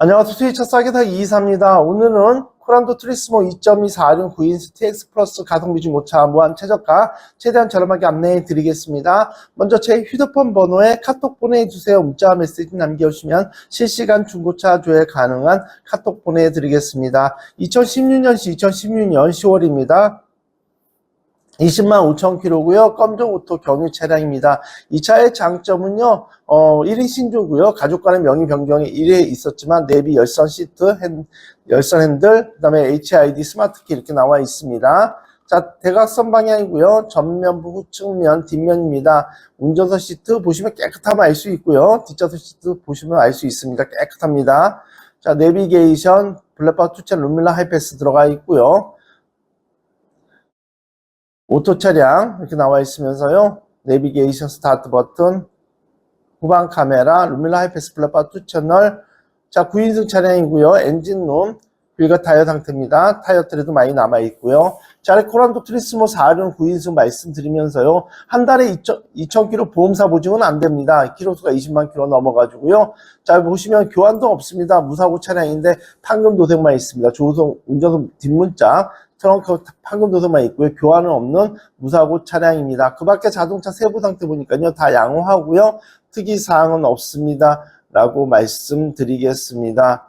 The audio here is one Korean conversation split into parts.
안녕하세요. 스위처 싸게 사기 224입니다. 오늘은 코란도 트리스모 2.246 9인스 TX 플러스 가성비 중고차 무한 최저가 최대한 저렴하게 안내해 드리겠습니다. 먼저 제 휴대폰 번호에 카톡 보내주세요. 문자 메시지 남겨주시면 실시간 중고차 조회 가능한 카톡 보내드리겠습니다. 2016년시 2016년 10월입니다. 20만 5천 킬로고요. 검정 오토 경유 차량입니다. 이 차의 장점은요. 어, 1인 신조고요. 가족 간의 명의 변경이 1회 있었지만 내비 열선 시트, 핸, 열선 핸들, 그다음에 HID 스마트키 이렇게 나와 있습니다. 자, 대각선 방향이고요. 전면부, 후측면, 뒷면입니다. 운전석 시트 보시면 깨끗함을 알수 있고요. 뒷좌석 시트 보시면 알 수 있습니다. 깨끗합니다. 자, 내비게이션, 블랙박 투체 루밀라 하이패스 들어가 있고요. 오토 차량 이렇게 나와 있으면서요. 내비게이션 스타트 버튼, 후방 카메라, 루밀라 하이패스 블랙바 2 채널. 자, 9인승 차량이고요. 엔진룸, 휠과 타이어 상태입니다. 타이어 트레도 많이 남아 있고요. 자, 코란도 트리스모 4륜 9인승 말씀드리면서요. 한 달에 2,000, 2,000km 보험사 보증은 안 됩니다. 키로수가 20만 킬로 넘어가지고요. 자, 보시면 교환도 없습니다. 무사고 차량인데 판금 도색만 있습니다. 조성 운전석 뒷문자, 트렁크 판금 도색만 있고요. 교환은 없는 무사고 차량입니다. 그 밖에 자동차 세부 상태 보니까요. 다 양호하고요. 특이 사항은 없습니다. 라고 말씀드리겠습니다.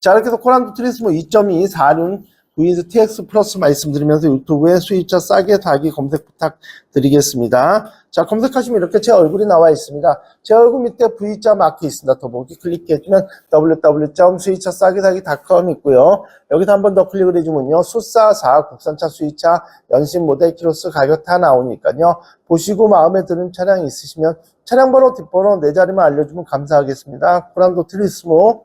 자, 이렇게 해서 코란도 트리스모 2.2 4륜 9인스 TX 플러스 말씀드리면서 유튜브에 수입차 싸게 사기 검색 부탁드리겠습니다. 자, 검색하시면 이렇게 제 얼굴이 나와 있습니다. 제 얼굴 밑에 V자 마크 있습니다. 더보기 클릭해주면 www.수입차 싸게 사기.com 있고요. 여기서 한 번 더 클릭을 해주면요. 수사사 국산차 수입차 연신 모델 키로수 가격 다 나오니까요. 보시고 마음에 드는 차량이 있으시면 차량 번호 뒷번호 네 자리만 알려주면 감사하겠습니다. 코란도 트리스모